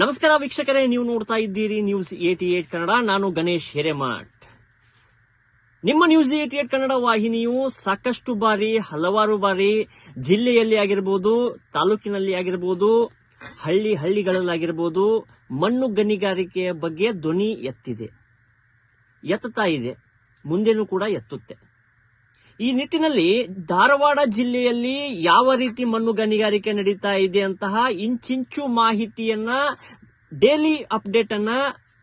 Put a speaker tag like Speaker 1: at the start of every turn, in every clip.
Speaker 1: ನಮಸ್ಕಾರ ವೀಕ್ಷಕರೇ, ನೀವು ನೋಡ್ತಾ ಇದ್ದೀರಿ ನ್ಯೂಸ್ ಏಟಿ ಏಟ್ ಕನ್ನಡ. ನಾನು ಗಣೇಶ್ ಹಿರೇಮಠ್. ನಿಮ್ಮ ನ್ಯೂಸ್ ಏಟಿ ಏಟ್ ಕನ್ನಡ ವಾಹಿನಿಯು ಸಾಕಷ್ಟು ಬಾರಿ, ಹಲವಾರು ಬಾರಿ ಜಿಲ್ಲೆಯಲ್ಲಿ ಆಗಿರ್ಬೋದು, ತಾಲೂಕಿನಲ್ಲಿ ಆಗಿರ್ಬೋದು, ಹಳ್ಳಿ ಹಳ್ಳಿಗಳಲ್ಲಾಗಿರ್ಬೋದು, ಮಣ್ಣು ಗಣಿಗಾರಿಕೆಯ ಬಗ್ಗೆ ಧ್ವನಿ ಎತ್ತಿದೆ. ಎತ್ತುತ್ತಾ ಇದೆ. ಮುಂದೆನೂ ಕೂಡ ಎತ್ತುತ್ತೆ. ಈ ನಿಟ್ಟಿನಲ್ಲಿ ಧಾರವಾಡ ಜಿಲ್ಲೆಯಲ್ಲಿ ಯಾವ ರೀತಿ ಮಣ್ಣು ಗಣಿಗಾರಿಕೆ ನಡೀತಾ ಇದೆ ಅಂತಹ ಇಂಚಿಂಚು ಮಾಹಿತಿಯನ್ನ ಡೈಲಿ ಅಪ್ಡೇಟ್ ಅನ್ನ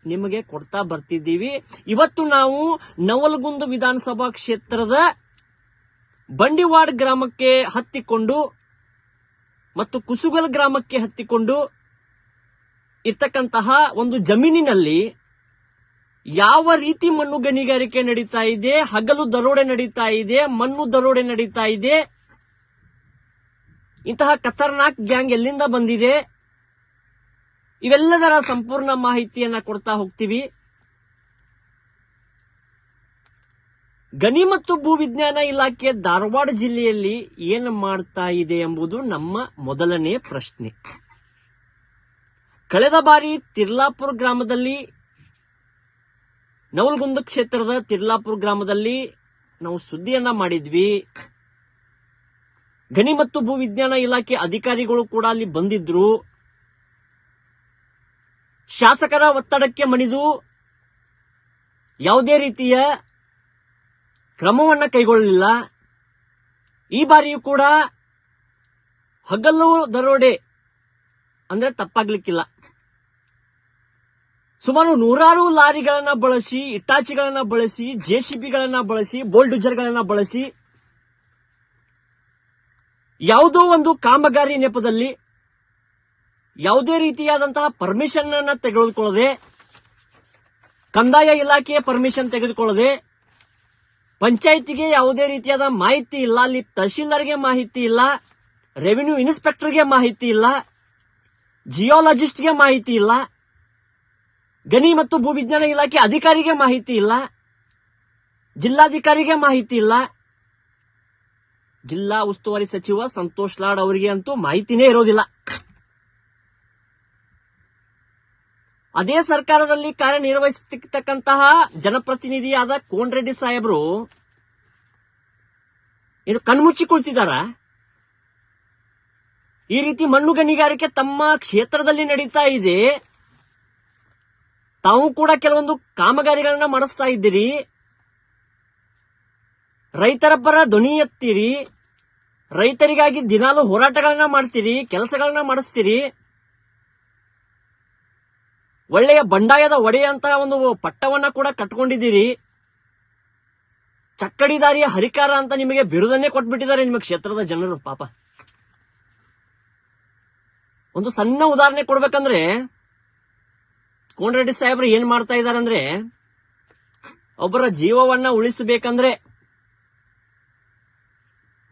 Speaker 1: ನಿಮಗೆ ಕೊಡ್ತಾ ಬರ್ತಿದ್ದೀವಿ. ಇವತ್ತು ನಾವು ನವಲಗುಂದ ವಿಧಾನಸಭಾ ಕ್ಷೇತ್ರದ ಬಂಡಿವಾಡ್ ಗ್ರಾಮಕ್ಕೆ ಹತ್ತಿಕೊಂಡು ಮತ್ತು ಕುಸುಗಲ್ ಗ್ರಾಮಕ್ಕೆ ಹತ್ತಿಕೊಂಡು ಇರ್ತಕ್ಕಂತಹ ಒಂದು ಜಮೀನಿನಲ್ಲಿ ಯಾವ ರೀತಿ ಮಣ್ಣು ಗಣಿಗಾರಿಕೆ ನಡೀತಾ ಇದೆ, ಹಗಲು ದರೋಡೆ ನಡೀತಾ ಇದೆ, ಮಣ್ಣು ದರೋಡೆ ನಡೀತಾ ಇದೆ, ಇಂತಹ ಖತರ್ನಾಕ್ ಗ್ಯಾಂಗ್ ಎಲ್ಲಿಂದ ಬಂದಿದೆ, ಇವೆಲ್ಲದರ ಸಂಪೂರ್ಣ ಮಾಹಿತಿಯನ್ನ ಕೊಡ್ತಾ ಹೋಗ್ತೀವಿ. ಗಣಿ ಮತ್ತು ಭೂ ವಿಜ್ಞಾನ ಇಲಾಖೆ ಧಾರವಾಡ ಜಿಲ್ಲೆಯಲ್ಲಿ ಏನು ಮಾಡ್ತಾ ಇದೆ ಎಂಬುದು ನಮ್ಮ ಮೊದಲನೇ ಪ್ರಶ್ನೆ. ಕಳೆದ ಬಾರಿ ತಿರ್ಲಾಪುರ ಗ್ರಾಮದಲ್ಲಿ ನವಲಗುಂದ ಕ್ಷೇತ್ರದ ತಿರ್ಲಾಪುರ ಗ್ರಾಮದಲ್ಲಿ ನಾವು ಸುದ್ದಿಯನ್ನ ಮಾಡಿದ್ವಿ. ಗಣಿ ಮತ್ತು ಭೂ ವಿಜ್ಞಾನ ಇಲಾಖೆ ಅಧಿಕಾರಿಗಳು ಕೂಡ ಅಲ್ಲಿ ಬಂದಿದ್ರು. ಶಾಸಕರ ಒತ್ತಡಕ್ಕೆ ಮಣಿದು ಯಾವುದೇ ರೀತಿಯ ಕ್ರಮವನ್ನ ಕೈಗೊಳ್ಳಲಿಲ್ಲ. ಈ ಬಾರಿಯೂ ಕೂಡ ಹಗಲು ದರೋಡೆ ಅಂದ್ರೆ ತಪ್ಪಾಗ್ಲಿಕ್ಕಿಲ್ಲ. ಸುಮಾರು ನೂರಾರು ಲಾರಿಗಳನ್ನ ಬಳಸಿ ಇಟ್ಟಾಚಿಗಳನ್ನ ಬಳಸಿ ಜೆಸಿಬಿಗಳನ್ನ ಬಳಸಿ, ಬೋಲ್ಡೋಜರ್ಗಳನ್ನ ಬಳಸಿ, ಯಾವುದೋ ಒಂದು ಕಾಮಗಾರಿ ನೆಪದಲ್ಲಿ ಯಾವುದೇ ರೀತಿಯಾದಂತಹ ಪರ್ಮಿಷನ್ ಅನ್ನ ತೆಗೆದುಕೊಳ್ಳದೆ, ಕಂದಾಯ ಇಲಾಖೆಯ ಪರ್ಮಿಷನ್ ತೆಗೆದುಕೊಳ್ಳದೆ, ಪಂಚಾಯಿತಿಗೆ ಯಾವುದೇ ರೀತಿಯಾದ ಮಾಹಿತಿ ಇಲ್ಲ, ಅಲ್ಲಿ ತಹಶೀಲ್ದಾರ್ಗೆ ಮಾಹಿತಿ ಇಲ್ಲ, ರೆವಿನ್ಯೂ ಇನ್ಸ್ಪೆಕ್ಟರ್ಗೆ ಮಾಹಿತಿ ಇಲ್ಲ, ಜಿಯೋಲಜಿಸ್ಟ್ಗೆ ಮಾಹಿತಿ ಇಲ್ಲ ಗಣಿ ಮತ್ತು ಭೂವಿಜ್ಞಾನ ಇಲಾಖೆ ಅಧಿಕಾರಿಗೆ ಮಾಹಿತಿ ಇಲ್ಲ. ಜಿಲ್ಲಾಧಿಕಾರಿಗೆ ಮಾಹಿತಿ ಇಲ್ಲ. ಜಿಲ್ಲಾ ಉಸ್ತುವಾರಿ ಸಚಿವ ಸಂತೋಷ್ ಲಾಡ್ ಅವರಿಗೆ ಅಂತೂ ಮಾಹಿತಿನೇ ಇರೋದಿಲ್ಲ. ಅದೇ ಸರ್ಕಾರದಲ್ಲಿ ಕಾರ್ಯನಿರ್ವಹಿಸತಕ್ಕಂತಹ ಜನಪ್ರತಿನಿಧಿಯಾದ ಕೋನ್ ರೆಡ್ಡಿ ಸಾಹೇಬರು ಏನು ಕಣ್ಮುಚ್ಚಿ ಕುಳಿತಿದಾರ ಈ ರೀತಿ ಮಣ್ಣು ಗಣಿಗಾರಿಕೆ ತಮ್ಮ ಕ್ಷೇತ್ರದಲ್ಲಿ ನಡೀತಾ ಇದೆ. ತಾವು ಕೂಡ ಕೆಲವೊಂದು ಕಾಮಗಾರಿಗಳನ್ನ ಮಾಡಿಸ್ತಾ ಇದ್ದೀರಿ. ರೈತರ ಪರ ಧ್ವನಿ ಎತ್ತೀರಿ. ರೈತರಿಗಾಗಿ ದಿನಾಲು ಹೋರಾಟಗಳನ್ನ ಮಾಡ್ತೀರಿ, ಕೆಲಸಗಳನ್ನ ಮಾಡಿಸ್ತೀರಿ. ಒಳ್ಳೆಯ ಬಂಡಾಯದ ಒಡೆಯ ಅಂತ ಒಂದು ಪಟ್ಟವನ್ನ ಕೂಡ ಕಟ್ಕೊಂಡಿದ್ದೀರಿ. ಚಕ್ಕಡಿದಾರಿಯ ಹರಿಕಾರ ಅಂತ ನಿಮಗೆ ಬಿರುದನ್ನೇ ಕೊಟ್ಬಿಟ್ಟಿದ್ದಾರೆ ನಿಮ್ಮ ಕ್ಷೇತ್ರದ ಜನರು, ಪಾಪ. ಒಂದು ಸಣ್ಣ ಉದಾಹರಣೆ ಕೊಡ್ಬೇಕಂದ್ರೆ ಕೋನರೆಡ್ಡಿ ಸಾಹೇಬ್ರು ಏನ್ ಮಾಡ್ತಾ ಇದಾರೆ ಅಂದ್ರೆ ಒಬ್ಬರ ಜೀವವನ್ನ ಉಳಿಸಬೇಕಂದ್ರೆ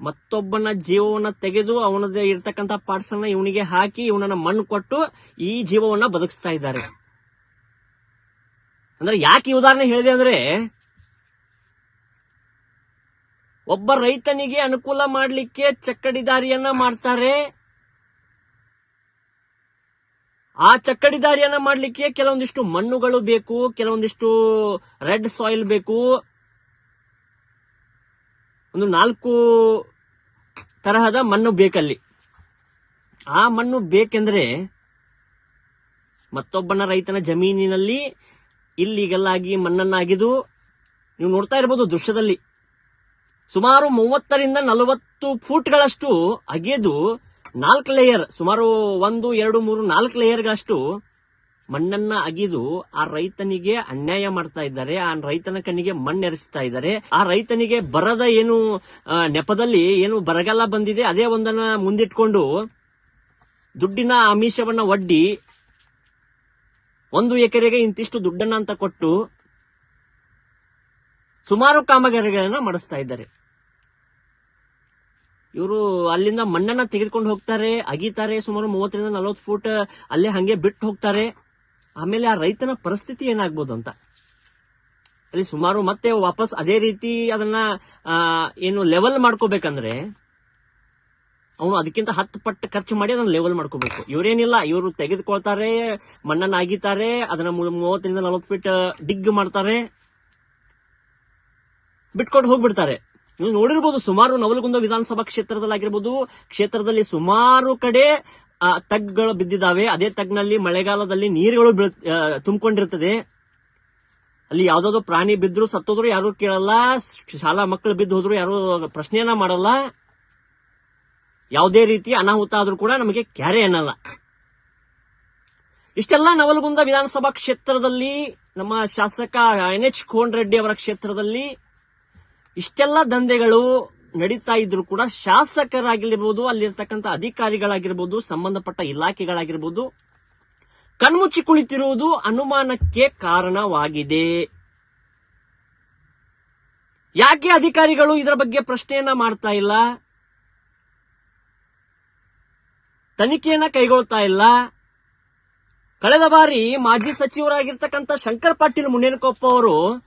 Speaker 1: ಮತ್ತೊಬ್ಬನ ಜೀವವನ್ನ ತೆಗೆದು ಅವನದೇ ಇರ್ತಕ್ಕಂತ ಪಾರ್ಟ್ಸ್ ಅನ್ನ ಇವನಿಗೆ ಹಾಕಿ ಇವನನ್ನ ಮಣ್ಣು ಕೊಟ್ಟು ಈ ಜೀವವನ್ನ ಬದುಕಿಸ್ತಾ ಇದ್ದಾರೆ. ಅಂದ್ರೆ ಯಾಕೆ ಈ ಉದಾಹರಣೆ ಹೇಳಿದೆ ಅಂದ್ರೆ, ಒಬ್ಬ ರೈತನಿಗೆ ಅನುಕೂಲ ಮಾಡಲಿಕ್ಕೆ ಚಕ್ಕಡಿ ದಾರಿಯನ್ನ ಮಾಡ್ತಾರೆ ಆ ಚಕ್ಕಡಿ ದಾರಿಯನ್ನ ಮಾಡ್ಲಿಕ್ಕೆ ಕೆಲವೊಂದಿಷ್ಟು ಮಣ್ಣುಗಳು ಬೇಕು, ಕೆಲವೊಂದಿಷ್ಟು ರೆಡ್ ಸಾಯಿಲ್ ಬೇಕು. ಒಂದು ನಾಲ್ಕು ತರಹದ ಮಣ್ಣು ಬೇಕಲ್ಲಿ. ಆ ಮಣ್ಣು ಬೇಕೆಂದ್ರೆ ಮತ್ತೊಬ್ಬನ ರೈತನ ಜಮೀನಿನಲ್ಲಿ ಇಲ್ಲಿಗೆಲ್ಲಾಗಿ ಮಣ್ಣನ್ನಾಗಿದು ನೀವು ನೋಡ್ತಾ ಇರ್ಬೋದು ದೃಶ್ಯದಲ್ಲಿ. ಸುಮಾರು ಮೂವತ್ತರಿಂದ ನಲವತ್ತು ಫೂಟ್ಗಳಷ್ಟು ಅಗೆದು ನಾಲ್ಕು ಲೇಯರ್ ಸುಮಾರು ಒಂದು, ಎರಡು, ಮೂರು, ನಾಲ್ಕು ಲೇಯರ್ಗಳಷ್ಟು ಮಣ್ಣನ್ನ ಅಗಿದು ಆ ರೈತನಿಗೆ ಅನ್ಯಾಯ ಮಾಡ್ತಾ ಇದ್ದಾರೆ. ಆ ರೈತನ ಕಣ್ಣಿಗೆ ಮಣ್ಣೆರಚ್ತಾ ಇದ್ದಾರೆ. ಆ ರೈತನಿಗೆ ಬರದ ಏನು ನೆಪದಲ್ಲಿ ಏನು ಬರಗಾಲ ಬಂದಿದೆ, ಅದೇ ಒಂದನ್ನ ಮುಂದಿಟ್ಕೊಂಡು ದುಡ್ಡಿನ ಆಮಿಷವನ್ನ ಒಡ್ಡಿ ಒಂದು ಎಕರೆಗೆ ಇಂತಿಷ್ಟು ದುಡ್ಡನ್ನ ಅಂತ ಕೊಟ್ಟು ಸುಮಾರು ಕಾಮಗಾರಿಗಳನ್ನ ಮಾಡಿಸ್ತಾ ಇದ್ದಾರೆ. ಇವರು ಅಲ್ಲಿಂದ ಮಣ್ಣನ್ನ ತೆಗೆದುಕೊಂಡು ಹೋಗ್ತಾರೆ, ಅಗಿತಾರೆ ಸುಮಾರು ಮೂವತ್ತರಿಂದ ನಲವತ್ತು ಫೂಟ್, ಅಲ್ಲೇ ಹಂಗೆ ಬಿಟ್ಟು ಹೋಗ್ತಾರೆ. ಆಮೇಲೆ ಆ ರೈತನ ಪರಿಸ್ಥಿತಿ ಏನಾಗ್ಬೋದು ಅಂತ? ಅಲ್ಲಿ ಸುಮಾರು ಮತ್ತೆ ವಾಪಸ್ ಅದೇ ರೀತಿ ಅದನ್ನ ಏನು ಲೆವೆಲ್ ಮಾಡ್ಕೋಬೇಕಂದ್ರೆ, ಅವನು ಅದಕ್ಕಿಂತ ಹತ್ತು ಪಟ್ಟು ಖರ್ಚು ಮಾಡಿ ಅದನ್ನ ಲೆವೆಲ್ ಮಾಡ್ಕೋಬೇಕು. ಇವರೇನಿಲ್ಲ, ಇವರು ತೆಗೆದುಕೊಳ್ತಾರೆ, ಮಣ್ಣನ್ನು ಅಗಿತಾರೆ, ಅದನ್ನ ಮೂವತ್ತರಿಂದ ನಲವತ್ತು ಫೀಟ್, ಡಿಗ್ ಮಾಡ್ತಾರೆ. ಬಿಟ್ಕೊಂಡು ಹೋಗ್ಬಿಡ್ತಾರೆ. ನೀವು ನೋಡಿರ್ಬೋದು ಸುಮಾರು ನವಲಗುಂದ ವಿಧಾನಸಭಾ ಕ್ಷೇತ್ರದಲ್ಲಿ ಆಗಿರ್ಬೋದು ಕ್ಷೇತ್ರದಲ್ಲಿ ಸುಮಾರು ಕಡೆ ತಗ್ಗಳು ಬಿದ್ದಿದ್ದಾವೆ. ಅದೇ ತಗ್ನಲ್ಲಿ ಮಳೆಗಾಲದಲ್ಲಿ ನೀರುಗಳು ಬೀಳ್- ತುಂಬಿಕೊಂಡಿರ್ತದೆ. ಅಲ್ಲಿ ಯಾವ್ದಾದ್ರು ಪ್ರಾಣಿ ಬಿದ್ರು ಸತ್ತೋದ್ರು ಯಾರು ಕೇಳಲ್ಲ. ಶಾಲಾ ಮಕ್ಕಳು ಬಿದ್ದು ಹೋದ್ರು ಯಾರು ಪ್ರಶ್ನೆಯನ್ನ ಮಾಡಲ್ಲ. ಯಾವುದೇ ರೀತಿ ಅನಾಹುತ ಆದ್ರೂ ಕೂಡ ನಮಗೆ ಕ್ಯಾರೆ ಅನ್ನಲ್ಲ. ಇಷ್ಟೆಲ್ಲ ನವಲಗುಂದ ವಿಧಾನಸಭಾ ಕ್ಷೇತ್ರದಲ್ಲಿ ನಮ್ಮ ಶಾಸಕ ಎನ್ ಎಚ್ ಕೋನ್ ರೆಡ್ಡಿ ಅವರ ಕ್ಷೇತ್ರದಲ್ಲಿ ಇಷ್ಟೆಲ್ಲ ದಂಧೆಗಳು ನಡೀತಾ ಇದ್ರು ಕೂಡ ಶಾಸಕರಾಗಿರ್ಬೋದು, ಅಲ್ಲಿರ್ತಕ್ಕಂಥ ಅಧಿಕಾರಿಗಳಾಗಿರ್ಬೋದು, ಸಂಬಂಧಪಟ್ಟ ಇಲಾಖೆಗಳಾಗಿರ್ಬೋದು, ಕಣ್ಮುಚ್ಚಿ ಕುಳಿತಿರುವುದು ಅನುಮಾನಕ್ಕೆ ಕಾರಣವಾಗಿದೆ. ಯಾಕೆ ಅಧಿಕಾರಿಗಳು ಇದರ ಬಗ್ಗೆ ಪ್ರಶ್ನೆಯನ್ನ ಮಾಡ್ತಾ ಇಲ್ಲ? ತನಿಖೆಯನ್ನ ಕೈಗೊಳ್ತಾ ಇಲ್ಲ? ಕಳೆದ ಬಾರಿ ಮಾಜಿ ಸಚಿವರಾಗಿರ್ತಕ್ಕಂಥ ಶಂಕರ್ ಪಾಟೀಲ್ ಮುನೇನಕೊಪ್ಪ ಅವರು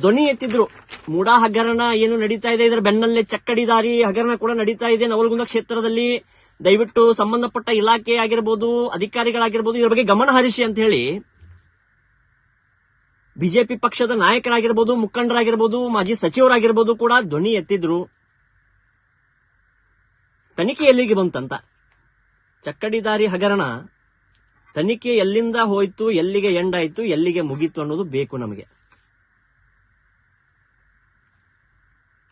Speaker 1: ಧ್ವನಿ ಎತ್ತಿದ್ರು. ಮೂಡಾ ಹಗರಣ ಏನು ನಡೀತಾ ಇದೆ? ಇದರ ಬೆನ್ನಲ್ಲೇ ಚಕ್ಕಡಿ ದಾರಿ ಹಗರಣ ಕೂಡ ನಡೀತಾ ಇದೆ. ನವಲಗುಂದ ಕ್ಷೇತ್ರದಲ್ಲಿ ದಯವಿಟ್ಟು ಸಂಬಂಧಪಟ್ಟ ಇಲಾಖೆ ಆಗಿರ್ಬೋದು, ಅಧಿಕಾರಿಗಳಾಗಿರ್ಬೋದು, ಇದ್ರ ಬಗ್ಗೆ ಗಮನ ಹರಿಸಿ ಅಂತ ಹೇಳಿ ಬಿಜೆಪಿ ಪಕ್ಷದ ನಾಯಕರಾಗಿರ್ಬೋದು, ಮುಖಂಡರಾಗಿರ್ಬೋದು, ಮಾಜಿ ಸಚಿವರಾಗಿರ್ಬೋದು ಕೂಡ ಧ್ವನಿ ಎತ್ತಿದ್ರು. ತನಿಖೆ ಎಲ್ಲಿಗೆ ಬಂತಂತ? ಚಕ್ಕಡಿ ದಾರಿ ಹಗರಣ ತನಿಖೆ ಎಲ್ಲಿಂದ ಹೋಯ್ತು, ಎಲ್ಲಿಗೆ ಎಂಡ್ ಆಯ್ತು, ಎಲ್ಲಿಗೆ ಮುಗೀತು ಅನ್ನೋದು ಬೇಕು ನಮಗೆ.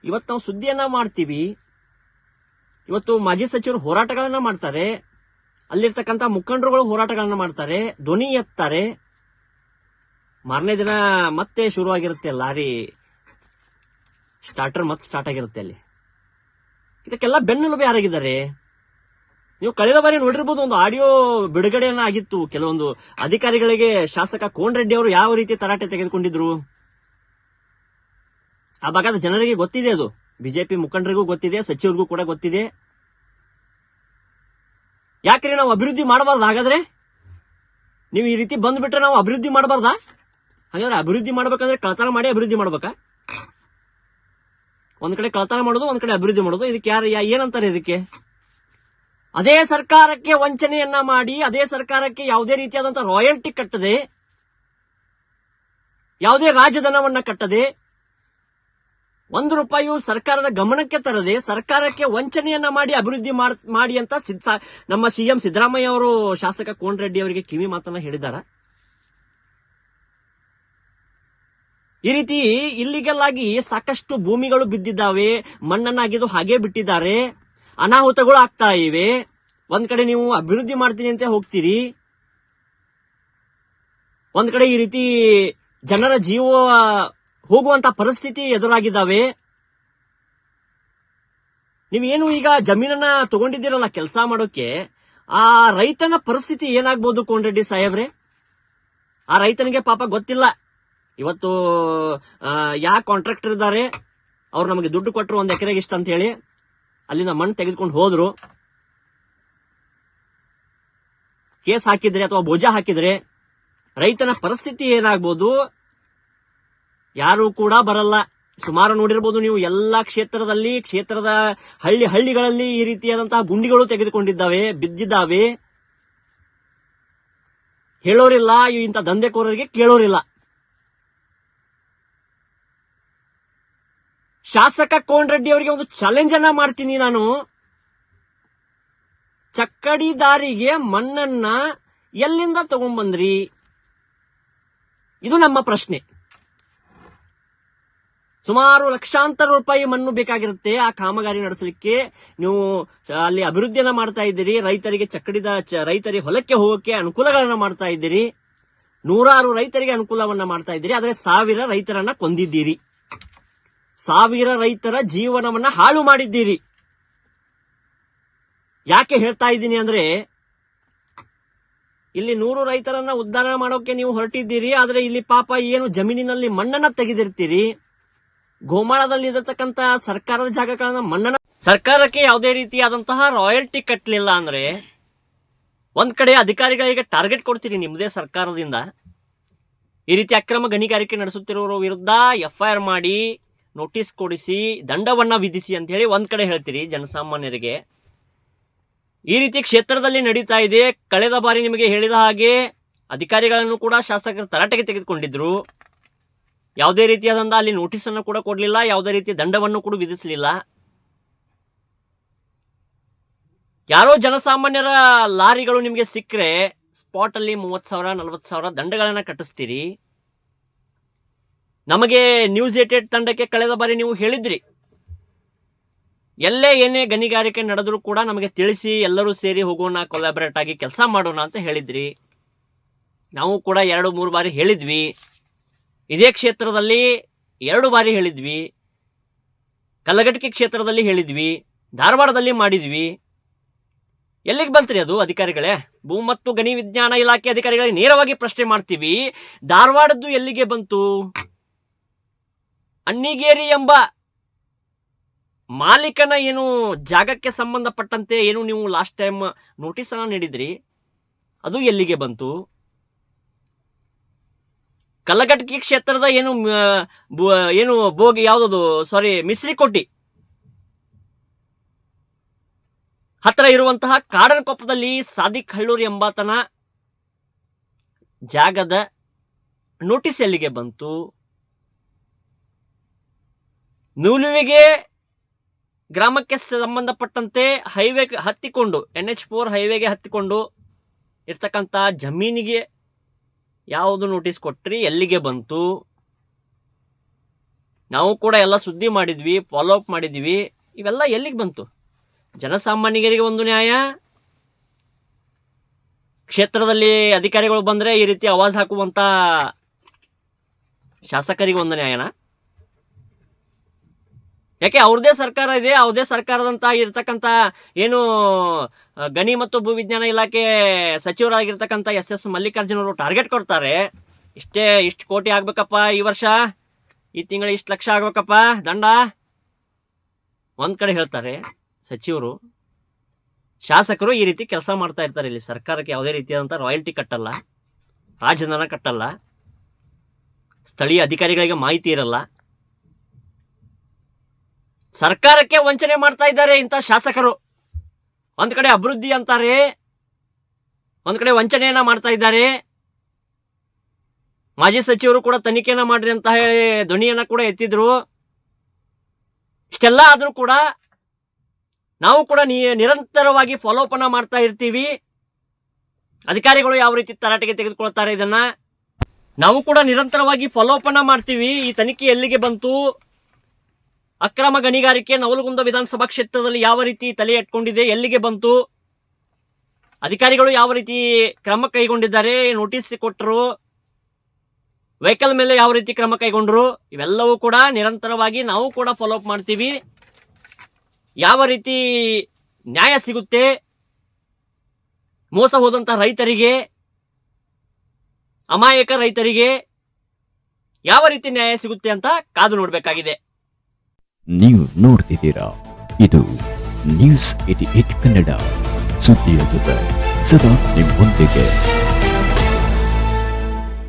Speaker 1: ಇವತ್ತು ನಾವು ಸುದ್ದಿಯನ್ನ ಮಾಡ್ತೀವಿ. ಇವತ್ತು ಮಾಜಿ ಸಚಿವರು ಹೋರಾಟಗಳನ್ನ ಮಾಡ್ತಾರೆ. ಅಲ್ಲಿರ್ತಕ್ಕಂಥ ಮುಖಂಡರುಗಳು ಹೋರಾಟಗಳನ್ನ ಮಾಡ್ತಾರೆ. ಧ್ವನಿ ಎತ್ತಾರೆ. ಮಾರನೇ ದಿನ ಮತ್ತೆ ಶುರುವಾಗಿರುತ್ತೆ ಲಾರಿ. ಸ್ಟಾರ್ಟರ್ ಮತ್ತೆ ಸ್ಟಾರ್ಟ್ ಆಗಿರುತ್ತೆ ಅಲ್ಲಿ. ಇದಕ್ಕೆಲ್ಲ ಬೆನ್ನೆಲುಬು ಯಾರಾಗಿದ್ದಾರೆ? ನೀವು ಕಳೆದ ಬಾರಿ ನೋಡಿರ್ಬೋದು ಒಂದು ಆಡಿಯೋ ಬಿಡುಗಡೆಯನ್ನ ಆಗಿತ್ತು. ಕೆಲವೊಂದು ಅಧಿಕಾರಿಗಳಿಗೆ ಶಾಸಕ ಕೋನ್ ರೆಡ್ಡಿ ಅವರು ಯಾವ ರೀತಿ ತರಾಟೆ ತೆಗೆದುಕೊಂಡಿದ್ರು? ಆ ಭಾಗದ ಜನರಿಗೆ ಗೊತ್ತಿದೆ ಅದು. ಬಿಜೆಪಿ ಮುಖಂಡರಿಗೂ ಗೊತ್ತಿದೆ, ಸಚಿವರಿಗೂ ಕೂಡ ಗೊತ್ತಿದೆ. ಯಾಕ್ರಿ ನಾವು ಅಭಿವೃದ್ಧಿ ಮಾಡಬಾರ್ದು ಹಾಗಾದ್ರೆ? ನೀವು ಈ ರೀತಿ ಬಂದ್ಬಿಟ್ರೆ ನಾವು ಅಭಿವೃದ್ಧಿ ಮಾಡಬಾರ್ದಾ? ಹಾಗಾದ್ರೆ ಅಭಿವೃದ್ಧಿ ಮಾಡ್ಬೇಕಂದ್ರೆ ಕಳತನ ಮಾಡಿ ಅಭಿವೃದ್ಧಿ ಮಾಡ್ಬೇಕಾ? ಒಂದ್ ಕಡೆ ಕಳತನ ಮಾಡೋದು, ಒಂದ್ ಕಡೆ ಅಭಿವೃದ್ಧಿ ಮಾಡೋದು. ಇದಕ್ಕೆ ಯಾರ ಏನಂತಾರೆ ಇದಕ್ಕೆ? ಅದೇ ಸರ್ಕಾರಕ್ಕೆ ವಂಚನೆಯನ್ನ ಮಾಡಿ, ಅದೇ ಸರ್ಕಾರಕ್ಕೆ ಯಾವುದೇ ರೀತಿಯಾದಂತಹ ರಾಯಲ್ಟಿ ಕಟ್ಟದೆ, ಯಾವುದೇ ರಾಜಧನವನ್ನ ಕಟ್ಟದೆ ಒಂದು ರೂಪಾಯಿಯು ಸರ್ಕಾರದ ಗಮನಕ್ಕೆ ತರದೆ ಸರ್ಕಾರಕ್ಕೆ ವಂಚನೆಯನ್ನ ಮಾಡಿ ಅಭಿವೃದ್ಧಿ ಮಾಡಿ ಅಂತ ನಮ್ಮ ಸಿಎಂ ಸಿದ್ದರಾಮಯ್ಯ ಅವರು ಶಾಸಕ ಕೋನ್ ರೆಡ್ಡಿ ಅವರಿಗೆ ಕಿವಿ ಮಾತನ್ನ ಹೇಳಿದಾರ ಈ ರೀತಿ ಇಲ್ಲಿಗೆಲ್ಲಾಗಿ ಸಾಕಷ್ಟು ಭೂಮಿಗಳು ಬಿದ್ದಿದ್ದಾವೆ, ಮಣ್ಣನ್ನಾಗಿದ್ದು ಹಾಗೆ ಬಿಟ್ಟಿದ್ದಾರೆ, ಅನಾಹುತಗಳು ಆಗ್ತಾ ಇವೆ, ಒಂದ್ ಕಡೆ ನೀವು ಅಭಿವೃದ್ಧಿ ಮಾಡ್ತೀನಿ ಅಂತ ಹೋಗ್ತೀರಿ, ಒಂದ್ ಕಡೆ ಈ ರೀತಿ ಜನರ ಜೀವ ಹೋಗುವಂತ ಪರಿಸ್ಥಿತಿ ಎದುರಾಗಿದ್ದಾವೆ. ನೀವೇನು ಈಗ ಜಮೀನನ್ನ ತಗೊಂಡಿದ್ದೀರಲ್ಲ ಕೆಲಸ ಮಾಡೋಕೆ, ಆ ರೈತನ ಪರಿಸ್ಥಿತಿ ಏನಾಗ್ಬೋದು ಕೋಂಡ್ರೆಡ್ಡಿ ಸಾಹೇಬ್ರೆ? ಆ ರೈತನಿಗೆ ಪಾಪ ಗೊತ್ತಿಲ್ಲ. ಇವತ್ತು ಯಾ ಕಾಂಟ್ರಾಕ್ಟರ್ ಇದ್ದಾರೆ, ಅವ್ರು ನಮಗೆ ದುಡ್ಡು ಕೊಟ್ಟರು ಒಂದು ಎಕರೆಗೆ ಇಷ್ಟ ಅಂತ ಹೇಳಿ, ಅಲ್ಲಿಂದ ಮಣ್ಣು ತೆಗೆದುಕೊಂಡು ಹೋದ್ರು. ಕೇಸ್ ಹಾಕಿದ್ರೆ ಅಥವಾ ಭೋಜ ಹಾಕಿದ್ರೆ ರೈತನ ಪರಿಸ್ಥಿತಿ ಏನಾಗ್ಬೋದು? ಯಾರು ಕೂಡ ಬರಲ್ಲ. ಸುಮಾರು ನೋಡಿರ್ಬೋದು ನೀವು ಎಲ್ಲಾ ಕ್ಷೇತ್ರದಲ್ಲಿ, ಕ್ಷೇತ್ರದ ಹಳ್ಳಿ ಹಳ್ಳಿಗಳಲ್ಲಿ ಈ ರೀತಿಯಾದಂತಹ ಗುಂಡಿಗಳು ತೆಗೆದುಕೊಂಡಿದ್ದಾವೆ, ಬಿದ್ದಿದ್ದಾವೆ. ಹೇಳೋರಿಲ್ಲ ಇಂಥ ದಂಧೆಕೋರರಿಗೆ ಕೇಳೋರಿಲ್ಲ. ಶಾಸಕ ಕೋನ್ ರೆಡ್ಡಿ ಅವರಿಗೆ ಒಂದು ಚಾಲೆಂಜ್ ಅನ್ನ ಮಾಡ್ತೀನಿ ನಾನು. ಚಕ್ಕಡಿ ದಾರಿಗೆ ಮಣ್ಣನ್ನ ಎಲ್ಲಿಂದ ತಗೊಂಡ್ಬಂದ್ರಿ ಇದು ನಮ್ಮ ಪ್ರಶ್ನೆ. ಸುಮಾರು ಲಕ್ಷಾಂತರ ರೂಪಾಯಿ ಮಣ್ಣು ಬೇಕಾಗಿರುತ್ತೆ ಆ ಕಾಮಗಾರಿ ನಡೆಸಲಿಕ್ಕೆ. ನೀವು ಅಲ್ಲಿ ಅಭಿವೃದ್ಧಿಯನ್ನ ಮಾಡ್ತಾ ಇದ್ದೀರಿ. ರೈತರಿಗೆ ಚಕ್ಕಡಿದ ರೈತರಿಗೆ ಹೊಲಕ್ಕೆ ಹೋಗೋಕೆ ಅನುಕೂಲಗಳನ್ನ ಮಾಡ್ತಾ ಇದ್ದೀರಿ. ನೂರಾರು ರೈತರಿಗೆ ಅನುಕೂಲವನ್ನ ಮಾಡ್ತಾ ಇದ್ದೀರಿ. ಆದರೆ ಸಾವಿರ ರೈತರನ್ನ ಕೊಂದಿದ್ದೀರಿ. ಸಾವಿರ ರೈತರ ಜೀವನವನ್ನ ಹಾಳು ಮಾಡಿದ್ದೀರಿ. ಯಾಕೆ ಹೇಳ್ತಾ ಇದ್ದೀನಿ ಅಂದ್ರೆ, ಇಲ್ಲಿ ನೂರು ರೈತರನ್ನ ಉದ್ಧಾರ ಮಾಡೋಕೆ ನೀವು ಹೊರಟಿದ್ದೀರಿ. ಆದ್ರೆ ಇಲ್ಲಿ ಪಾಪ ಏನು ಜಮೀನಿನಲ್ಲಿ ಮಣ್ಣನ್ನ ತೆಗೆದಿರ್ತೀರಿ. ಗೋಮಾಳದಲ್ಲಿ ಇರತಕ್ಕಂತ ಸರ್ಕಾರದ ಜಾಗಗಳನ್ನ ಮನ್ನಣ ಸರ್ಕಾರಕ್ಕೆ ಯಾವುದೇ ರೀತಿಯಾದಂತಹ ರಾಯಲ್ಟಿ ಕಟ್ಟಲಿಲ್ಲ ಅಂದ್ರೆ ಒಂದ್ ಕಡೆ ಅಧಿಕಾರಿಗಳಿಗೆ ಟಾರ್ಗೆಟ್ ಕೊಡ್ತೀರಿ ನಿಮ್ಮದೇ ಸರ್ಕಾರದಿಂದ. ಈ ರೀತಿ ಅಕ್ರಮ ಗಣಿಗಾರಿಕೆ ನಡೆಸುತ್ತಿರುವವರ ವಿರುದ್ಧ ಎಫ್ಐಆರ್ ಮಾಡಿ ನೋಟಿಸ್ ಕೊಡಿಸಿ, ದಂಡವನ್ನ ವಿಧಿಸಿ ಅಂತ ಹೇಳಿ ಒಂದ್ ಕಡೆ ಹೇಳ್ತೀರಿ ಜನಸಾಮಾನ್ಯರಿಗೆ. ಈ ರೀತಿ ಕ್ಷೇತ್ರದಲ್ಲಿ ನಡೀತಾ ಇದೆ. ಕಳೆದ ಬಾರಿ ನಿಮಗೆ ಹೇಳಿದ ಹಾಗೆ ಅಧಿಕಾರಿಗಳನ್ನು ಕೂಡ ಶಾಸಕರು ತರಾಟೆಗೆ ತೆಗೆದುಕೊಂಡಿದ್ರು. ಯಾವುದೇ ರೀತಿಯಾದಂಥ ಅಲ್ಲಿ ನೋಟಿಸ್ ಅನ್ನು ಕೂಡ ಕೊಡಲಿಲ್ಲ, ಯಾವುದೇ ರೀತಿಯ ದಂಡವನ್ನು ಕೂಡ ವಿಧಿಸಲಿಲ್ಲ. ಯಾರೋ ಜನಸಾಮಾನ್ಯರ ಲಾರಿಗಳು ನಿಮಗೆ ಸಿಕ್ಕರೆ ಸ್ಪಾಟ್ ಅಲ್ಲಿ ಮೂವತ್ತು ಸಾವಿರ, ನಲ್ವತ್ತು ಸಾವಿರ ದಂಡಗಳನ್ನು ಕಟ್ಟಿಸ್ತೀರಿ. ನಮಗೆ ನ್ಯೂಸ್ ಏಟೆಡ್ ತಂಡಕ್ಕೆ ಕಳೆದ ಬಾರಿ ನೀವು ಹೇಳಿದ್ರಿ. ಎಲ್ಲೇ ಏನೇ ಗಣಿಗಾರಿಕೆ ನಡೆದರೂ ಕೂಡ ನಮಗೆ ತಿಳಿಸಿ ಎಲ್ಲರೂ ಸೇರಿ ಹೋಗೋಣ ಕೊಲಾಬರೇಟ್ ಆಗಿ ಕೆಲಸ ಮಾಡೋಣ ಅಂತ ಹೇಳಿದ್ರಿ. ನಾವು ಕೂಡ ಎರಡು, ಮೂರು ಬಾರಿ ಹೇಳಿದ್ವಿ. ಇದೇ ಕ್ಷೇತ್ರದಲ್ಲಿ ಎರಡು ಬಾರಿ ಹೇಳಿದ್ವಿ. ಕಲ್ಲಗಟ್ಟಿಗೆ ಕ್ಷೇತ್ರದಲ್ಲಿ ಹೇಳಿದ್ವಿ. ಧಾರವಾಡದಲ್ಲಿ ಮಾಡಿದ್ವಿ. ಎಲ್ಲಿಗೆ ಬಂತ್ರಿ ಅದು ಅಧಿಕಾರಿಗಳೇ? ಭೂ ಮತ್ತು ಗಣಿ ವಿಜ್ಞಾನ ಇಲಾಖೆ ಅಧಿಕಾರಿಗಳಿಗೆ ನೇರವಾಗಿ ಪ್ರಶ್ನೆ ಮಾಡ್ತೀವಿ. ಧಾರವಾಡದ್ದು ಎಲ್ಲಿಗೆ ಬಂತು? ಅಣ್ಣಿಗೇರಿ ಎಂಬ ಮಾಲೀಕನ ಏನು ಜಾಗಕ್ಕೆ ಸಂಬಂಧಪಟ್ಟಂತೆ ಏನು ನೀವು ಲಾಸ್ಟ್ ಟೈಮ್ ನೋಟಿಸನ್ನು ನೀಡಿದ್ರಿ? ಅದು ಎಲ್ಲಿಗೆ ಬಂತು? ಕಲ್ಲಗಟ್ಟಿ ಕ್ಷೇತ್ರದ ಏನು ಏನು ಬೋಗಿ ಯಾವುದದು? ಸಾರಿ ಮಿಸ್ರಿಕೋಟಿ ಹತ್ರ ಇರುವಂತಹ ಕಾಡನಕೊಪ್ಪದಲ್ಲಿ ಸಾದಿಕ್ ಹಳ್ಳೂರ್ ಎಂಬಾತನ ಜಾಗದ ನೋಟಿಸ್ ಎಲ್ಲಿಗೆ ಬಂತು? ನೂಲುವಿಗೆ ಗ್ರಾಮಕ್ಕೆ ಸಂಬಂಧಪಟ್ಟಂತೆ ಹೈವೇ ಹತ್ತಿಕೊಂಡು ಎನ್ ಎಚ್ ಫೋರ್ ಹೈವೇಗೆ ಹತ್ತಿಕೊಂಡು ಇರ್ತಕ್ಕಂಥ ಜಮೀನಿಗೆ ಯಾವುದು ನೋಟಿಸ್ ಕೊಟ್ರಿ ಎಲ್ಲಿಗೆ ಬಂತು? ನಾವು ಕೂಡ ಎಲ್ಲ ಸುದ್ದಿ ಮಾಡಿದ್ವಿ ಫಾಲೋ ಅಪ್ ಮಾಡಿದ್ವಿ, ಇವೆಲ್ಲ ಎಲ್ಲಿಗೆ ಬಂತು? ಜನಸಾಮಾನ್ಯರಿಗೆ ಒಂದು ನ್ಯಾಯ, ಕ್ಷೇತ್ರದಲ್ಲಿ ಅಧಿಕಾರಿಗಳು ಬಂದರೆ ಈ ರೀತಿ ಆವಾಜ್ ಹಾಕುವಂಥ ಶಾಸಕರಿಗೆ ಒಂದು ನ್ಯಾಯನ? ಯಾಕೆ ಅವ್ರದೇ ಸರ್ಕಾರ ಇದೆ, ಅವ್ರದೇ ಸರ್ಕಾರದಂತ ಇರ್ತಕ್ಕಂಥ ಏನು ಗಣಿ ಮತ್ತು ಭೂವಿಜ್ಞಾನ ಇಲಾಖೆ ಸಚಿವರಾಗಿರ್ತಕ್ಕಂಥ ಎಸ್ ಎಸ್ ಮಲ್ಲಿಕಾರ್ಜುನವರು ಟಾರ್ಗೆಟ್ ಕೊಡ್ತಾರೆ. ಇಷ್ಟೇ, ಇಷ್ಟು ಕೋಟಿ ಆಗ್ಬೇಕಪ್ಪ ಈ ವರ್ಷ. ಈ ತಿಂಗಳು ಇಷ್ಟು ಲಕ್ಷ ಆಗ್ಬೇಕಪ್ಪ, ದಂಡ. ಒಂದು ಕಡೆ ಹೇಳ್ತಾರೆ ಸಚಿವರು. ಶಾಸಕರು ಈ ರೀತಿ ಕೆಲಸ ಮಾಡ್ತಾ ಇರ್ತಾರೆ ಇಲ್ಲಿ. ಸರ್ಕಾರಕ್ಕೆ ಯಾವುದೇ ರೀತಿಯಾದಂಥ ರಾಯಲ್ಟಿ ಕಟ್ಟಲ್ಲ, ರಾಜಧಾನ ಕಟ್ಟಲ್ಲ. ಸ್ಥಳೀಯ ಅಧಿಕಾರಿಗಳಿಗೆ ಮಾಹಿತಿ ಇರಲ್ಲ. ಸರ್ಕಾರಕ್ಕೆ ವಂಚನೆ ಮಾಡ್ತಾ ಇದ್ದಾರೆ ಇಂಥ ಶಾಸಕರು. ಒಂದು ಕಡೆ ಅಭಿವೃದ್ಧಿ ಅಂತಾರೆ, ಒಂದು ಕಡೆ ವಂಚನೆಯನ್ನ ಮಾಡ್ತಾ ಇದ್ದಾರೆ. ಮಾಜಿ ಸಚಿವರು ಕೂಡ ತನಿಖೆಯನ್ನು ಮಾಡ್ರಿ ಅಂತ ಹೇಳಿ ಧ್ವನಿಯನ್ನು ಕೂಡ ಎತ್ತಿದ್ರು. ಇಷ್ಟೆಲ್ಲ ಆದರೂ ಕೂಡ ನಾವು ಕೂಡ ನಿರಂತರವಾಗಿ ಫಾಲೋಅಪ್ ಅನ್ನ ಮಾಡ್ತಾ ಇರ್ತೀವಿ. ಅಧಿಕಾರಿಗಳು ಯಾವ ರೀತಿ ತರಾಟೆಗೆ ತೆಗೆದುಕೊಳ್ತಾರೆ ಇದನ್ನ? ನಾವು ಕೂಡ ನಿರಂತರವಾಗಿ ಫಾಲೋಅಪ್ ಅನ್ನ ಮಾಡ್ತೀವಿ. ಈ ತನಿಖೆ ಎಲ್ಲಿಗೆ ಬಂತು? ಅಕ್ರಮ ಗಣಿಗಾರಿಕೆ ನವಲಗುಂದ ವಿಧಾನಸಭಾ ಕ್ಷೇತ್ರದಲ್ಲಿ ಯಾವ ರೀತಿ ತಲೆ ಎಟ್ಕೊಂಡಿದೆ ಎಲ್ಲಿಗೆ ಬಂತು, ಅಧಿಕಾರಿಗಳು ಯಾವ ರೀತಿ ಕ್ರಮ ಕೈಗೊಂಡಿದ್ದಾರೆ, ನೋಟಿಸ್ ಕೊಟ್ಟರು, ವೆಹಿಕಲ್ ಮೇಲೆ ಯಾವ ರೀತಿ ಕ್ರಮ ಕೈಗೊಂಡರು, ಇವೆಲ್ಲವೂ ಕೂಡ ನಿರಂತರವಾಗಿ ನಾವು ಕೂಡ ಫಾಲೋ ಅಪ್ ಮಾಡ್ತೀವಿ. ಯಾವ ರೀತಿ ನ್ಯಾಯ ಸಿಗುತ್ತೆ, ಮೋಸ ಹೋದಂಥ ರೈತರಿಗೆ, ಅಮಾಯಕ ರೈತರಿಗೆ ಯಾವ ರೀತಿ ನ್ಯಾಯ ಸಿಗುತ್ತೆ ಅಂತ ಕಾದು ನೋಡಬೇಕಾಗಿದೆ.
Speaker 2: ನೀವು ನೋಡ್ತಿದ್ದೀರಾ? ಇದು ನ್ಯೂಸ್ ಏಟಿ ಏಟ್ ಕನ್ನಡ. ಸುದ್ದಿಯ ಜೊತೆ ಸದಾ ನಿಮ್ಮೊಂದಿಗೆ.